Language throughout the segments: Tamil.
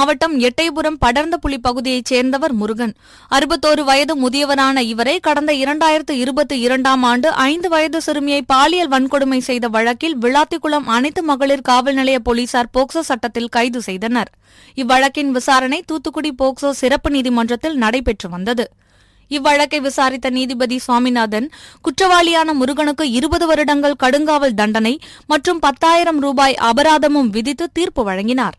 மாவட்டம் எட்டயபுரம் படர்ந்தபுலி பகுதியைச் சேர்ந்தவர் முருகன். அறுபத்தோரு வயது முதியவரான இவரை கடந்த இரண்டாயிரத்து இருபத்தி இரண்டாம் ஆண்டு ஐந்து வயது சிறுமியை பாலியல் வன்கொடுமை செய்த வழக்கில் விளாத்திக்குளம் அனைத்து மகளிர் காவல் நிலைய போலீசார் போக்சோ சட்டத்தில் கைது செய்தனர். இவ்வழக்கின் விசாரணை தூத்துக்குடி போக்சோ சிறப்பு நீதிமன்றத்தில் நடைபெற்று வந்தது. இவ்வழக்கை விசாரித்த நீதிபதி சுவாமிநாதன் குற்றவாளியான முருகனுக்கு இருபது வருடங்கள் கடுங்காவல் தண்டனை மற்றும் பத்தாயிரம் ரூபாய் அபராதமும் விதித்து தீர்ப்பு வழங்கினார்.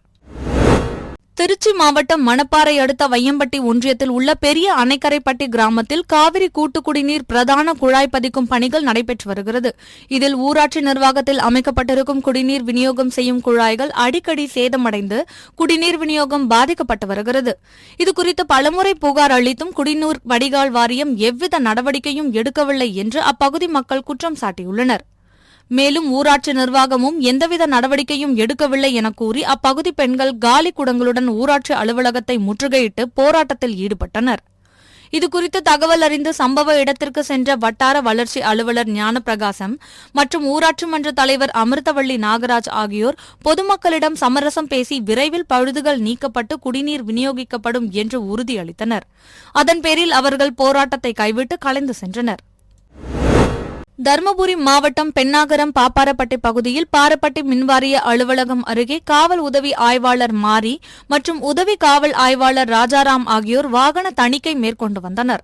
திருச்சி மாவட்டம் மணப்பாறை அடுத்த வையம்பட்டி ஒன்றியத்தில் உள்ள பெரிய அணைக்கரைப்பட்டி கிராமத்தில் காவிரி கூட்டு குடிநீர் பிரதான குழாய் பதிக்கும் பணிகள் நடைபெற்று வருகிறது. இதில் ஊராட்சி நிர்வாகத்தில் அமைக்கப்பட்டிருக்கும் குடிநீர் விநியோகம் செய்யும் குழாய்கள் அடிக்கடி சேதமடைந்து குடிநீர் விநியோகம் பாதிக்கப்பட்டு வருகிறது. இதுகுறித்து பலமுறை புகார் அளித்தும் குடிநீர் வடிகால் வாரியம் எவ்வித நடவடிக்கையும் எடுக்கவில்லை என்று அப்பகுதி மக்கள் குற்றம் சாட்டியுள்ளனர். மேலும் ஊராட்சி நிர்வாகமும் எந்தவித நடவடிக்கையும் எடுக்கவில்லை என கூறி அப்பகுதி பெண்கள் காலி குடங்களுடன் ஊராட்சி அலுவலகத்தை முற்றுகையிட்டு போராட்டத்தில் ஈடுபட்டனர். இதுகுறித்து தகவல் அறிந்து சம்பவ இடத்திற்கு சென்ற வட்டார வளர்ச்சி அலுவலர் ஞானப்பிரகாசம் மற்றும் ஊராட்சி மன்ற தலைவர் அமிர்தவள்ளி நாகராஜ் ஆகியோர் பொதுமக்களிடம் சமரசம் பேசி விரைவில் பழுதுகள் நீக்கப்பட்டு குடிநீர் விநியோகிக்கப்படும் என்று உறுதியளித்தனர். அதன் பேரில் அவர்கள் போராட்டத்தை கைவிட்டு கலைந்து சென்றனர். தருமபுரி மாவட்டம் பெண்ணாகரம் பாப்பாரப்பட்டி பகுதியில் பாரப்பட்டி மின்வாரிய அலுவலகம் அருகே காவல் உதவி ஆய்வாளர் மாரி மற்றும் உதவி காவல் ஆய்வாளர் ராஜாராம் ஆகியோர் வாகன தணிக்கை மேற்கொண்டு வந்தனர்.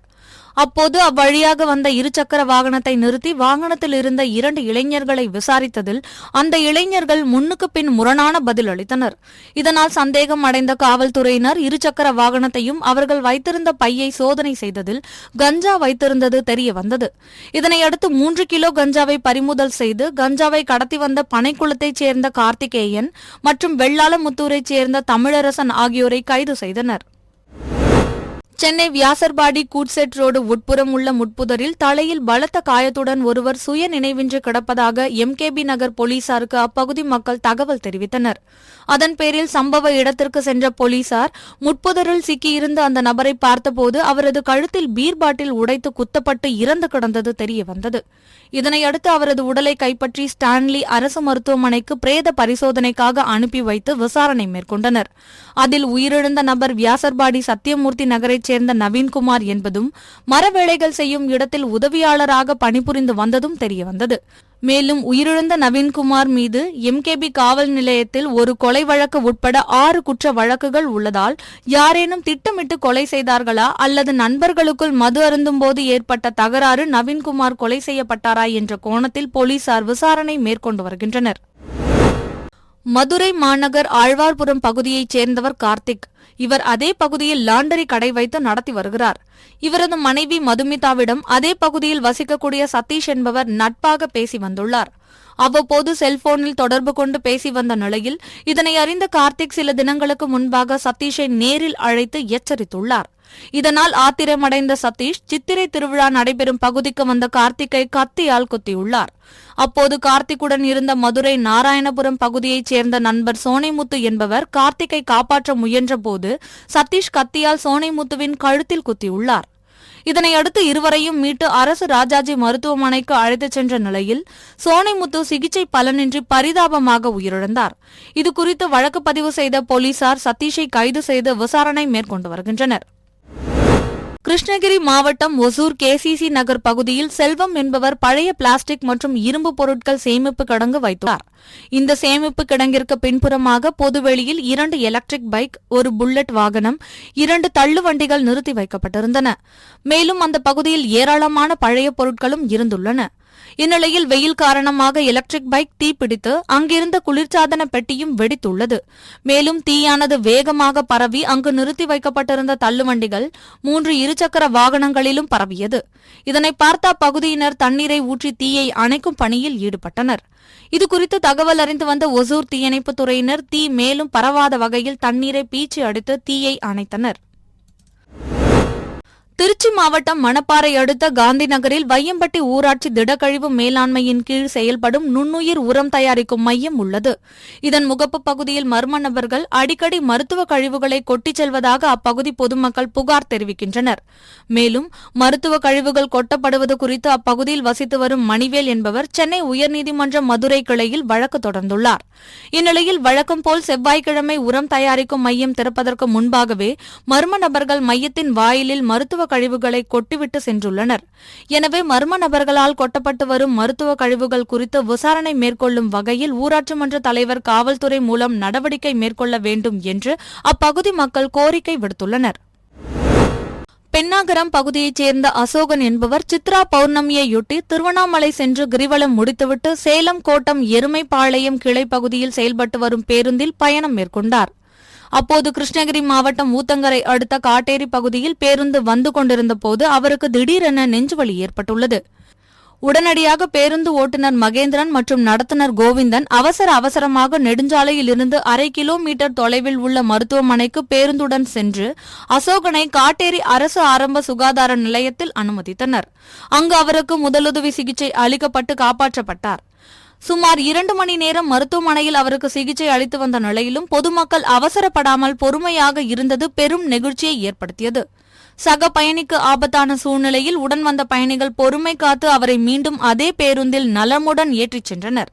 அப்போது அவ்வழியாக வந்த இருசக்கர வாகனத்தை நிறுத்தி வாகனத்தில் இருந்த இரண்டு இளைஞர்களை விசாரித்ததில் அந்த இளைஞர்கள் முன்னுக்கு பின் முரணான பதில் அளித்தனர் இதனால் சந்தேகம் அடைந்த காவல்துறையினர் இருசக்கர வாகனத்தையும் அவர்கள் வைத்திருந்த பையை சோதனை செய்ததில் கஞ்சா வைத்திருந்தது தெரிய வந்தது இதனையடுத்து மூன்று கிலோ கஞ்சாவை பறிமுதல் செய்து கஞ்சாவை கடத்தி வந்த பனைக்குளத்தைச் சேர்ந்த கார்த்திகேயன் மற்றும் வெள்ளாளமுத்தூரைச் சேர்ந்த தமிழரசன் ஆகியோரை கைது செய்தனர். சென்னை வியாசர்பாடி கூட்செட் ரோடு உட்புறம் உள்ள முட்புதரில் தலையில் பலத்த காயத்துடன் ஒருவர் சுய நினைவின்றி கிடப்பதாக எம்கேபி நகர் போலீசாருக்கு அப்பகுதி மக்கள் தகவல் தெரிவித்தனர். அதன் பேரில் சம்பவ இடத்திற்கு சென்ற போலீசார் முட்புதரில் சிக்கியிருந்த அந்த நபரை பார்த்தபோது அவரது கழுத்தில் பீர் பாட்டில் உடைத்து குத்தப்பட்டு இறந்து கிடந்தது தெரியவந்தது. இதனையடுத்து அவரது உடலை கைப்பற்றி ஸ்டான்லி அரசு மருத்துவமனைக்கு பிரேத பரிசோதனைக்காக அனுப்பி வைத்து விசாரணை மேற்கொண்டனர். அதில் உயிரிழந்த நபர் வியாசர்பாடி சத்தியமூர்த்தி நகரைச் சேர்ந்த நவீன்குமார் என்பதும் மரவேலைகள் செய்யும் இடத்தில் உதவியாளராக பணிபுரிந்து வந்ததும் தெரியவந்தது. மேலும் உயிரிழந்த நவீன்குமார் மீது எம்கேபி காவல் நிலையத்தில் ஒரு கொலை வழக்கு உட்பட ஆறு குற்ற வழக்குகள் உள்ளதால் யாரேனும் திட்டமிட்டு கொலை செய்தார்களா அல்லது நண்பர்களுக்குள் மது அருந்தும்போது ஏற்பட்ட தகராறு நவீன்குமார் கொலை செய்யப்பட்டாரா என்ற கோணத்தில் போலீசார் விசாரணை மேற்கொண்டு வருகின்றனர். மதுரை மாநகர் ஆழ்வார்புரம் பகுதியைச் சேர்ந்தவர் கார்த்திக். இவர் அதே பகுதியில் லாண்டரி கடை வைத்து நடத்தி வருகிறார். இவரது மனைவி மதுமிதாவிடம் அதே பகுதியில் வசிக்கக்கூடிய சதீஷ் என்பவர் நட்பாக பேசி வந்துள்ளார். அவ்வப்போது செல்போனில் தொடர்பு கொண்டு பேசி வந்த நிலையில் இதனை அறிந்த கார்த்திக் சில தினங்களுக்கு முன்பாக சதீஷை நேரில் அழைத்து எச்சரித்துள்ளார். இதனால் ஆத்திரமடைந்த சதீஷ் சித்திரை திருவிழா நடைபெறும் பகுதிக்கு வந்த கார்த்திக்கை கத்தியால் குத்தியுள்ளார். அப்போது கார்த்திக்குடன் இருந்த மதுரை நாராயணபுரம் பகுதியைச் சேர்ந்த நண்பர் சோனைமுத்து என்பவர் கார்த்திக்கை காப்பாற்ற முயன்றபோது சதீஷ் கத்தியால் சோனைமுத்துவின் கழுத்தில் குத்தியுள்ளார். இதனையடுத்து இருவரையும் மீட்டு அரசு ராஜாஜி மருத்துவமனைக்கு அழைத்துச் சென்ற நிலையில் சோனைமுத்து சிகிச்சை பலனின்றி பரிதாபமாக உயிரிழந்தார். இதுகுறித்து வழக்கு பதிவு செய்த போலீசார் சதீஷை கைது செய்து விசாரணை மேற்கொண்டு வருகின்றனர். கிருஷ்ணகிரி மாவட்டம் ஒசூர் கேசிசி நகர் பகுதியில் செல்வம் என்பவர் பழைய பிளாஸ்டிக் மற்றும் இரும்பு பொருட்கள் சேமிப்பு கிடங்கு வைத்துள்ளார். இந்த சேமிப்பு கிடங்கிற்கு பின்புறமாக பொதுவெளியில் இரண்டு எலக்ட்ரிக் பைக் ஒரு புல்லட் வாகனம் இரண்டு தள்ளு வண்டிகள் நிறுத்தி வைக்கப்பட்டிருந்தன. மேலும் அந்த பகுதியில் ஏராளமான பழைய பொருட்களும் இருந்துள்ளன. இந்நிலையில் வெயில் காரணமாக எலக்ட்ரிக் பைக் தீப்பிடித்து அங்கிருந்த குளிர்சாதன பெட்டியும் வெடித்துள்ளது. மேலும் தீயானது வேகமாக பரவி அங்கு நிறுத்தி வைக்கப்பட்டிருந்த தள்ளுவண்டிகள் மூன்று இருசக்கர வாகனங்களிலும் பரவியது. இதனை பார்த்த அப்பகுதியினர் தண்ணீரை ஊற்றி தீயை அணைக்கும் பணியில் ஈடுபட்டனர். இதுகுறித்து தகவல் அறிந்து வந்த ஒசூர் தீயணைப்புத் துறையினர் தீ மேலும் பரவாத வகையில் தண்ணீரை பீச்சி அடித்து தீயை அணைத்தனர். திருச்சி மாவட்டம் மணப்பாறை அடுத்த காந்தி நகரில் வையம்பட்டி ஊராட்சி திடக்கழிவு மேலாண்மையின் கீழ் செயல்படும் நுண்ணுயிர் உரம் தயாரிக்கும் மையம் உள்ளது. இதன் முகப்பு பகுதியில் மர்ம நபர்கள் அடிக்கடி மருத்துவ கழிவுகளை கொட்டிச் செல்வதாக அப்பகுதி பொதுமக்கள் புகார் தெரிவிக்கின்றனர். மேலும் மருத்துவ கழிவுகள் கொட்டப்படுவது குறித்து அப்பகுதியில் வசித்து வரும் மணிவேல் என்பவர் சென்னை உயர்நீதிமன்ற மதுரை கிளையில் வழக்கு தொடர்ந்துள்ளார். இந்நிலையில் வழக்கம் போல் செவ்வாய்க்கிழமை உரம் தயாரிக்கும் மையம் திறப்பதற்கு முன்பாகவே மர்ம நபர்கள் மையத்தின் வாயிலில் மருத்துவ கழிவுகளை கொட்டிவிட்டு சென்றுள்ளனர். எனவே மர்ம நபர்களால் கொட்டப்பட்டு வரும் மருத்துவ கழிவுகள் குறித்து விசாரணை மேற்கொள்ளும் வகையில் ஊராட்சி மன்ற தலைவர் காவல்துறை மூலம் நடவடிக்கை மேற்கொள்ள வேண்டும் என்று அப்பகுதி மக்கள் கோரிக்கை விடுத்துள்ளனர். பெண்ணாகரம் பகுதியைச் சேர்ந்த அசோகன் என்பவர் சித்ரா பௌர்ணமியையொட்டி திருவண்ணாமலை சென்று கிரிவலம் முடித்துவிட்டு சேலம் கோட்டம் எருமைப்பாளையம் கிளை பகுதியில் செயல்பட்டு வரும் பேருந்தில் பயணம் மேற்கொண்டார். அப்போது கிருஷ்ணகிரி மாவட்டம் ஊத்தங்கரை அடுத்த காட்டேரி பகுதியில் பேருந்து வந்து கொண்டிருந்த போது அவருக்கு திடீரென நெஞ்சுவலி ஏற்பட்டுள்ளது. உடனடியாக பேருந்து ஓட்டுநர் மகேந்திரன் மற்றும் நடத்துனர் கோவிந்தன் அவசர அவசரமாக நெடுஞ்சாலையில் இருந்து அரை கிலோமீட்டர் தொலைவில் உள்ள மருத்துவமனைக்கு பேருந்துடன் சென்று அசோகனை காட்டேரி அரசு ஆரம்ப சுகாதார நிலையத்தில் அனுமதித்தனர். அங்கு அவருக்கு முதலுதவி சிகிச்சை அளிக்கப்பட்டு காப்பாற்றப்பட்டார். சுமார் இரண்டு மணி நேரம் மருத்துவமனையில் அவருக்கு சிகிச்சை அளித்து வந்த நிலையிலும் பொதுமக்கள் அவசரப்படாமல் பொறுமையாக இருந்தது பெரும் நெகிழ்ச்சியை ஏற்படுத்தியது. சக பயணிக்கு ஆபத்தான சூழ்நிலையில் உடன் வந்த பயணிகள் பொறுமை காத்து அவரை மீண்டும் அதே பேருந்தில் நலமுடன் ஏற்றிச் சென்றனர்.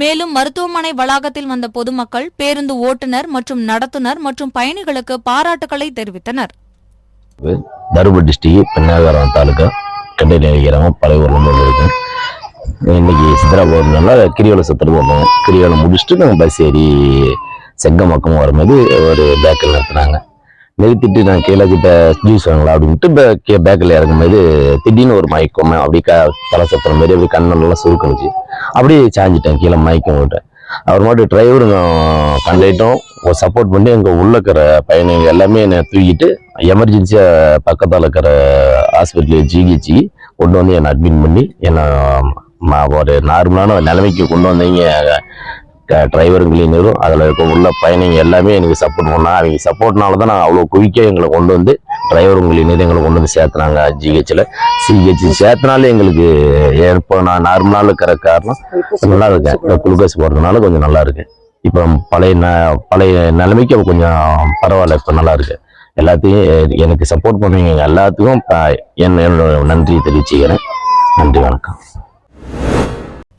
மேலும் மருத்துவமனை வளாகத்தில் வந்த பொதுமக்கள் பேருந்து ஓட்டுநர் மற்றும் நடத்துனர் மற்றும் பயணிகளுக்கு பாராட்டுகளை தெரிவித்தனர். தருமபுரி டிஸ்ட்ரிக்ட் பெண்ணாகரம் தாலுகா கண்டையில் கிராமம் பழைய ஊர்ல இருக்கேன் இன்னைக்கு சித்ரா போகிறதுனால கிரிவலம் சுற்றுறது வந்தோம் கிரிவலம் முடிச்சுட்டு நாங்கள் பஸ் ஏறி செங்கம் பக்கமும் வரும்போது ஒரு பேக்கில் நிறுத்தினாங்க. நிறுத்திட்டு நான் கீழே கிட்ட ஜூஸ் வாங்கலாம் அப்படின்ட்டு பேக்கில் இறங்கும்போது திடீர்னு ஒரு மயக்கம். அப்படி க தலை சத்துற மாதிரி அப்படி கண்ணெல்லாம் சுருக்கணுச்சு அப்படியே சாஞ்சிட்டேன் கீழே மயக்கம் விட்டேன் அவர் மட்டும் டிரைவருங்க கண்டக்டும் சப்போர்ட் பண்ணி அங்கே உள்ள இருக்கிற பயணிகள் எல்லாமே என்னை தூக்கிட்டு எமர்ஜென்சியாக பக்கத்தில் இருக்கிற ஹாஸ்பிட்டலில் ஜிஹெச்சி கொண்டு வந்து என்னை அட்மிட் பண்ணி என்னை ஒரு நார்மலான நிலைமைக்கு கொண்டு வந்தீங்க. டிரைவரும் கிளீனரும் அதில் இருக்க உள்ள பயணிங்க எல்லாமே எனக்கு சப்போர்ட் பண்ணால் அவங்க சப்போர்ட்னால தான் நான் அவ்வளோ குயிக்காக எங்களை கொண்டு வந்து டிரைவரும் கிளீனர் எங்களை கொண்டு வந்து சேர்த்துனாங்க. ஜிஹெச்சில் சிஹெச் சேர்த்தனாலே எங்களுக்கு இப்போ நான் நார்மலாக இருக்கிற காரணம் நல்லா இருக்கேன். இந்த குளுக்கோஸ் போடுறதுனால கொஞ்சம் நல்லா இருக்கு இப்போ பழைய ந- பழைய நிலைமைக்கு அப்ப கொஞ்சம் பரவாயில்ல. இப்போ நல்லா இருக்கு. எல்லாத்தையும் எனக்கு சப்போர்ட் பண்ணுவீங்க எல்லாத்துக்கும் ப- என்னோட நன்றி தெரிவிச்சுக்கிறேன். நன்றி வணக்கம்.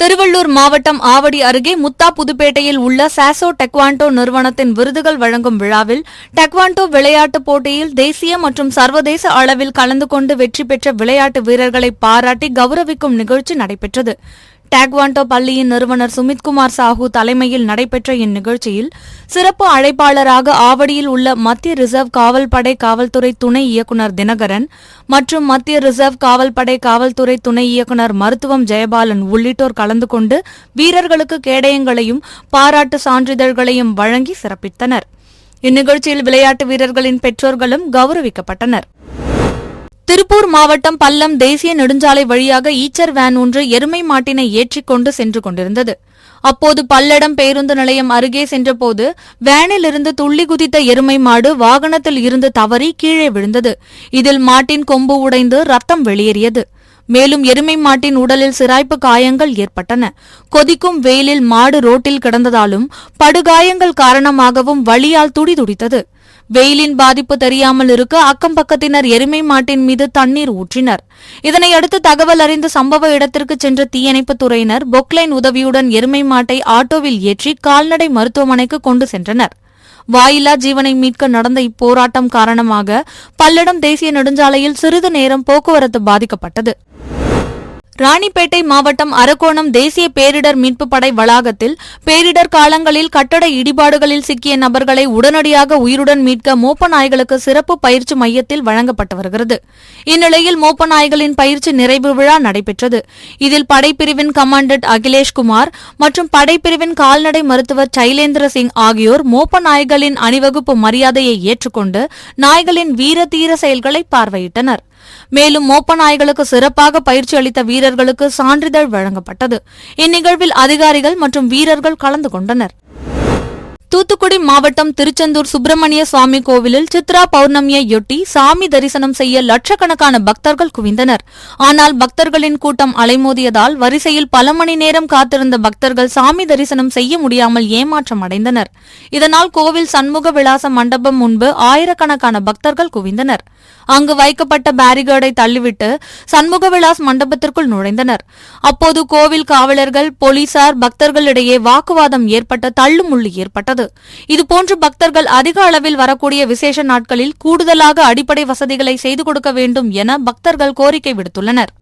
திருவள்ளூர் மாவட்டம் ஆவடி அருகே முத்தா புதுப்பேட்டையில் உள்ள சாசோ டெக்வாண்டோ நிறுவனத்தின் விருதுகள் வழங்கும் விழாவில் டெக்வாண்டோ விளையாட்டுப் போட்டியில் தேசிய மற்றும் சர்வதேச அளவில் கலந்து கொண்டு வெற்றி பெற்ற விளையாட்டு வீரர்களை பாராட்டி கௌரவிக்கும் நிகழ்ச்சி நடைபெற்றது. டாக்வாண்டோ பள்ளியின் நிறுவனர் சுமித்குமார் சாஹூ தலைமையில் நடைபெற்ற இந்நிகழ்ச்சியில் சிறப்பு அழைப்பாளராக ஆவடியில் உள்ள மத்திய ரிசர்வ் காவல்படை காவல்துறை துணை இயக்குநர் தினகரன் மற்றும் மத்திய ரிசர்வ் காவல்படை காவல்துறை துணை இயக்குநர் மருத்துவம் ஜெயபாலன் உள்ளிட்டோர் கலந்து கொண்டு வீரர்களுக்கு கேடயங்களையும் பாராட்டு சான்றிதழ்களையும் வழங்கி சிறப்பித்தனர். இந்நிகழ்ச்சியில் விளையாட்டு வீரர்களின் பெற்றோர்களும் கௌரவிக்கப்பட்டனர். திருப்பூர் மாவட்டம் பல்லம் தேசிய நெடுஞ்சாலை வழியாக ஈச்சர் வேன் ஒன்று எருமை மாட்டினை ஏற்றிக் கொண்டு சென்று கொண்டிருந்தது. அப்போது பல்லடம் பேருந்து நிலையம் அருகே சென்றபோது வேனில் இருந்து துள்ளி குதித்த எருமை மாடு வாகனத்தில் இருந்து தவறி கீழே விழுந்தது. இதில் மாட்டின் கொம்பு உடைந்து ரத்தம் வெளியேறியது. மேலும் எருமை மாட்டின் உடலில் சிராய்ப்பு காயங்கள் ஏற்பட்டன. கொதிக்கும் வெயிலில் மாடு ரோட்டில் கிடந்ததாலும் படுகாயங்கள் காரணமாகவும் வழியால் துடிதுடித்தது. வெயிலின் பாதிப்பு தெரியாமல் இருக்க அக்கம் பக்கத்தினர் எருமை மாட்டின் மீது தண்ணீர் ஊற்றினர். இதனையடுத்து தகவல் அறிந்து சம்பவ இடத்திற்கு சென்ற தீயணைப்பு துறையினர் பொக்லைன் உதவியுடன் எருமை மாட்டை ஆட்டோவில் ஏற்றி கால்நடை மருத்துவமனைக்கு கொண்டு சென்றனர். வாயில்லா ஜீவனை மீட்க நடந்த இப்போராட்டம் காரணமாக பல்லடம் தேசிய நெடுஞ்சாலையில் சிறிது நேரம் போக்குவரத்து பாதிக்கப்பட்டது. ராணிப்பேட்டை மாவட்டம் அரக்கோணம் தேசிய பேரிடர் மீட்புப் படை வளாகத்தில் பேரிடர் காலங்களில் கட்டட இடிபாடுகளில் சிக்கிய நபர்களை உடனடியாக உயிருடன் மீட்க மோப்ப நாய்களுக்கு சிறப்பு பயிற்சி மையத்தில் வழங்கப்பட்டு வருகிறது. இந்நிலையில் மோப்ப நாய்களின் பயிற்சி நிறைவு விழா நடைபெற்றது. இதில் படைப்பிரிவின் கமாண்டன்ட் அகிலேஷ் குமார் மற்றும் படைப்பிரிவின் கால்நடை மருத்துவர் சைலேந்திர சிங் ஆகியோர் மோப்ப நாய்களின் அணிவகுப்பு மரியாதையை ஏற்றுக்கொண்டு நாய்களின் வீர தீர செயல்களை பார்வையிட்டனர். மேலும் மோப்ப நாய்களுக்கு சிறப்பாக பயிற்சி அளித்த வீரர்களுக்கு சான்றிதழ் வழங்கப்பட்டது. இந்நிகழ்வில் அதிகாரிகள் மற்றும் வீரர்கள் கலந்து கொண்டனர். தூத்துக்குடி மாவட்டம் திருச்செந்தூர் சுப்பிரமணிய சுவாமி கோவிலில் சித்ரா பௌர்ணமியையொட்டி சாமி தரிசனம் செய்ய லட்சக்கணக்கான பக்தர்கள் குவிந்தனர். ஆனால் பக்தர்களின் கூட்டம் அலைமோதியதால் வரிசையில் பல மணி நேரம் காத்திருந்த பக்தர்கள் சாமி தரிசனம் செய்ய முடியாமல் ஏமாற்றம் அடைந்தனர். இதனால் கோவில் சண்முக விலாச மண்டபம் முன்பு ஆயிரக்கணக்கான பக்தர்கள் குவிந்தனர். அங்கு வைக்கப்பட்ட பேரிகேடை தள்ளிவிட்டு சண்முக விலாஸ் மண்டபத்திற்குள் நுழைந்தனர். அப்போது கோவில் காவலர்கள் போலீசார் பக்தர்களிடையே வாக்குவாதம் ஏற்பட்ட தள்ளுமுள்ளு ஏற்பட்டது. இதுபோன்று பக்தர்கள் அதிக அளவில் வரக்கூடிய விசேஷ நாட்களில் கூடுதலாக அடிப்படை வசதிகளை செய்து கொடுக்க வேண்டும் என பக்தர்கள் கோரிக்கை விடுத்துள்ளனர்.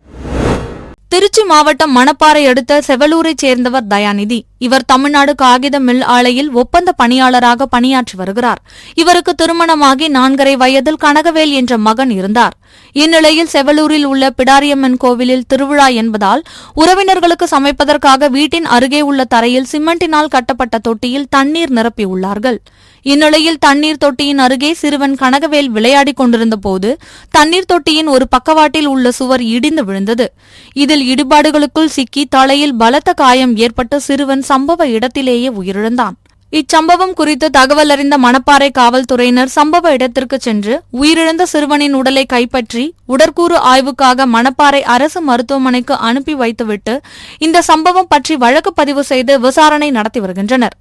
திருச்சி மாவட்டம் மணப்பாறை அடுத்த செவலூரைச் சேர்ந்தவர் தயாநிதி. இவர் தமிழ்நாடு காகித மில் ஆலையில் ஒப்பந்த பணியாளராக பணியாற்றி வருகிறார். இவருக்கு திருமணமாகி நான்கரை வயதில் கனகவேல் என்ற மகன் இருந்தார். இந்நிலையில் செவலூரில் உள்ள பிடாரியம்மன் கோவிலில் திருவிழா என்பதால் உறவினர்களுக்கு சமைப்பதற்காக வீட்டின் அருகே உள்ள தரையில் சிமெண்டினால் கட்டப்பட்ட தொட்டியில் தண்ணீர் நிரப்பியுள்ளார்கள். இந்நிலையில் தண்ணீர் தொட்டியின் அருகே சிறுவன் கனகவேல் விளையாடிக் கொண்டிருந்த போது தண்ணீர் தொட்டியின் ஒரு பக்கவாட்டில் உள்ள சுவர் இடிந்து விழுந்தது. இதில் இடிபாடுகளுக்குள் சிக்கி தலையில் பலத்த காயம் ஏற்பட்ட சிறுவன் சம்பவ இடத்திலேயே உயிரிழந்தான். இச்சம்பவம் குறித்து தகவல் அறிந்த மணப்பாறை காவல்துறையினர் சம்பவ இடத்திற்கு சென்று உயிரிழந்த சிறுவனின் உடலை கைப்பற்றி உடற்கூறு ஆய்வுக்காக மணப்பாறை அரசு மருத்துவமனைக்கு அனுப்பி வைத்துவிட்டு இந்த சம்பவம் பற்றி வழக்கு பதிவு செய்து விசாரணை நடத்தி வருகின்றனர்.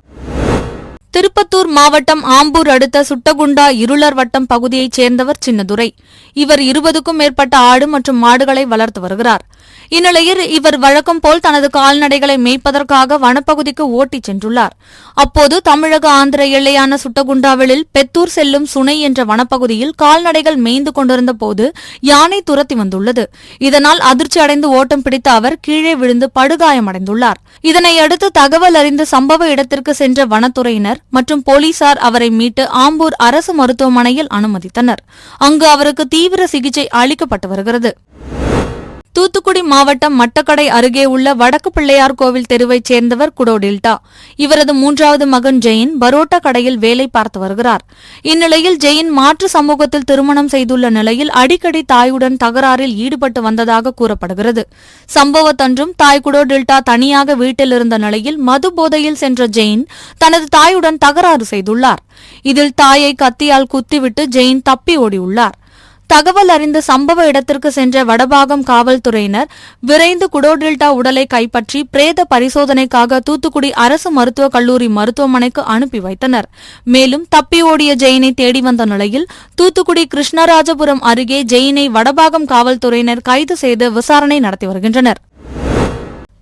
திருப்பத்தூர் மாவட்டம் ஆம்பூர் அடுத்த சுட்டகுண்டா இருளர் வட்டம் பகுதியைச் சேர்ந்தவர் சின்னதுரை. இவர் இருபதுக்கும் மேற்பட்ட ஆடு மற்றும் மாடுகளை வளர்த்து வருகிறார். இந்நிலையில் இவர் வழக்கம் போல் தனது கால்நடைகளை மேய்ப்பதற்காக வனப்பகுதிக்கு ஓட்டிச் சென்றுள்ளார். அப்போது தமிழக ஆந்திர எல்லையான சுட்டகுண்டாவிலில் பெத்தூர் செல்லும் சுனை என்ற வனப்பகுதியில் கால்நடைகள் மேய்ந்து கொண்டிருந்த போது யானை துரத்தி வந்துள்ளது. இதனால் அதிர்ச்சி அடைந்து ஓட்டம் பிடித்த அவர் கீழே விழுந்து படுகாயமடைந்துள்ளார். இதனையடுத்து தகவல் அறிந்து சம்பவ இடத்திற்கு சென்ற வனத்துறையினர் மற்றும் போலீசார் அவரை மீட்டு ஆம்பூர் அரசு மருத்துவமனையில் அனுமதித்தனர். அங்கு அவருக்கு தீ தீவிர சிகிச்சை அளிக்கப்பட்டு வருகிறது. தூத்துக்குடி மாவட்டம் மட்டக்கடை அருகே உள்ள வடக்கு பிள்ளையார் கோவில் தெருவைச் சேர்ந்தவர் குடோடில்டா. இவரது மூன்றாவது மகன் ஜெயின் பரோட்டா கடையில் வேலை பார்த்து வருகிறார். இந்நிலையில் ஜெயின் மாற்று சமூகத்தில் திருமணம் செய்துள்ள நிலையில் அடிக்கடி தாயுடன் தகராறில் ஈடுபட்டு வந்ததாக கூறப்படுகிறது. சம்பவத்தன்றும் தாய் குடோடில்டா தனியாக வீட்டில் இருந்த நிலையில் மது போதையில் சென்ற ஜெயின் தனது தாயுடன் தகராறு செய்துள்ளார். இதில் தாயை கத்தியால் குத்திவிட்டு ஜெயின் தப்பி ஓடியுள்ளார். தகவல் அறிந்து சம்பவ இடத்திற்கு சென்ற வடபாகம் காவல்துறையினர் விரைந்து குடோடில்டா உடலை கைப்பற்றி பிரேத பரிசோதனைக்காக தூத்துக்குடி அரசு மருத்துவக் கல்லூரி மருத்துவமனைக்கு அனுப்பி வைத்தனர். மேலும் தப்பி ஓடிய ஜெயினை தேடி வந்த நிலையில் தூத்துக்குடி கிருஷ்ணராஜபுரம் அருகே ஜெயினை வடபாகம் காவல்துறையினர் கைது செய்து விசாரணை நடத்தி வருகின்றனர்.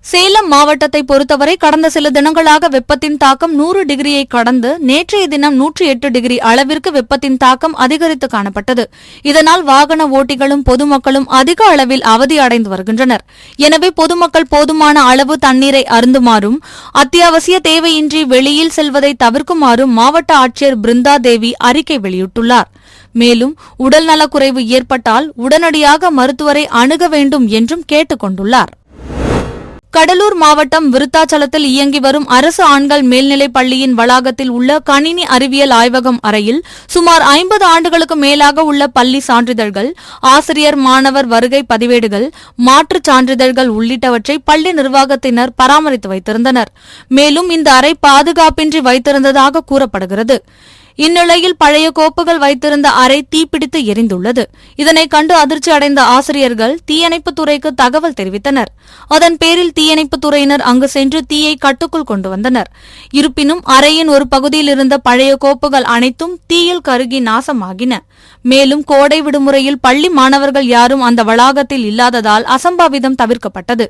சேலம் மாவட்டத்தை பொறுத்தவரை கடந்த சில தினங்களாக வெப்பத்தின் தாக்கம் நூறு டிகிரியை கடந்து நேற்றைய தினம் நூற்றி எட்டு டிகிரி அளவிற்கு வெப்பத்தின் தாக்கம் அதிகரித்து காணப்பட்டது. இதனால் வாகன ஓட்டிகளும் பொதுமக்களும் அதிக அளவில் அவதி அடைந்து வருகின்றனர். எனவே பொதுமக்கள் போதுமான அளவு தண்ணீரை அருந்துமாறும் அத்தியாவசிய தேவையின்றி வெளியில் செல்வதை தவிர்க்குமாறும் மாவட்ட ஆட்சியர் பிருந்தா தேவி அறிக்கை வெளியிட்டுள்ளார். மேலும் உடல்நலக்குறைவு ஏற்பட்டால் உடனடியாக மருத்துவரை அணுக வேண்டும் என்றும் கேட்டுக் கொண்டுள்ளார். கடலூர் மாவட்டம் விருத்தாச்சலத்தில் இயங்கி வரும் அரசு ஆண்கள் மேல்நிலைப் பள்ளியின் வளாகத்தில் உள்ள கணினி அறிவியல் ஆய்வகம் அறையில் சுமார் ஐம்பது ஆண்டுகளுக்கு மேலாக உள்ள பள்ளி சான்றிதழ்கள் ஆசிரியர் மாணவர் வருகை பதிவேடுகள் மாற்றுச் சான்றிதழ்கள் உள்ளிட்டவற்றை பள்ளி நிர்வாகத்தினர் பராமரித்து வைத்திருந்தனர். மேலும் இந்த அறை பாதுகாப்பின்றி வைத்திருந்ததாக கூறப்படுகிறது. இந்நிலையில் பழைய கோப்புகள் வைத்திருந்த அறை தீப்பிடித்து எரிந்துள்ளது. இதனை கண்டு அதிர்ச்சி அடைந்த ஆசிரியர்கள் தீயணைப்பு துறைக்கு தகவல் தெரிவித்தனர். அதன் பேரில் தீயணைப்பு துறையினர் அங்கு சென்று தீயை கட்டுக்குள் கொண்டு வந்தனர். இருப்பினும் அறையின் ஒரு பகுதியில் இருந்த பழைய கோப்புகள் அனைத்தும் தீயில் கருகி நாசமாகின. மேலும் கோடை விடுமுறையில் பள்ளி மாணவர்கள் யாரும் அந்த வளாகத்தில் இல்லாததால் அசம்பாவிதம் தவிர்க்கப்பட்டது.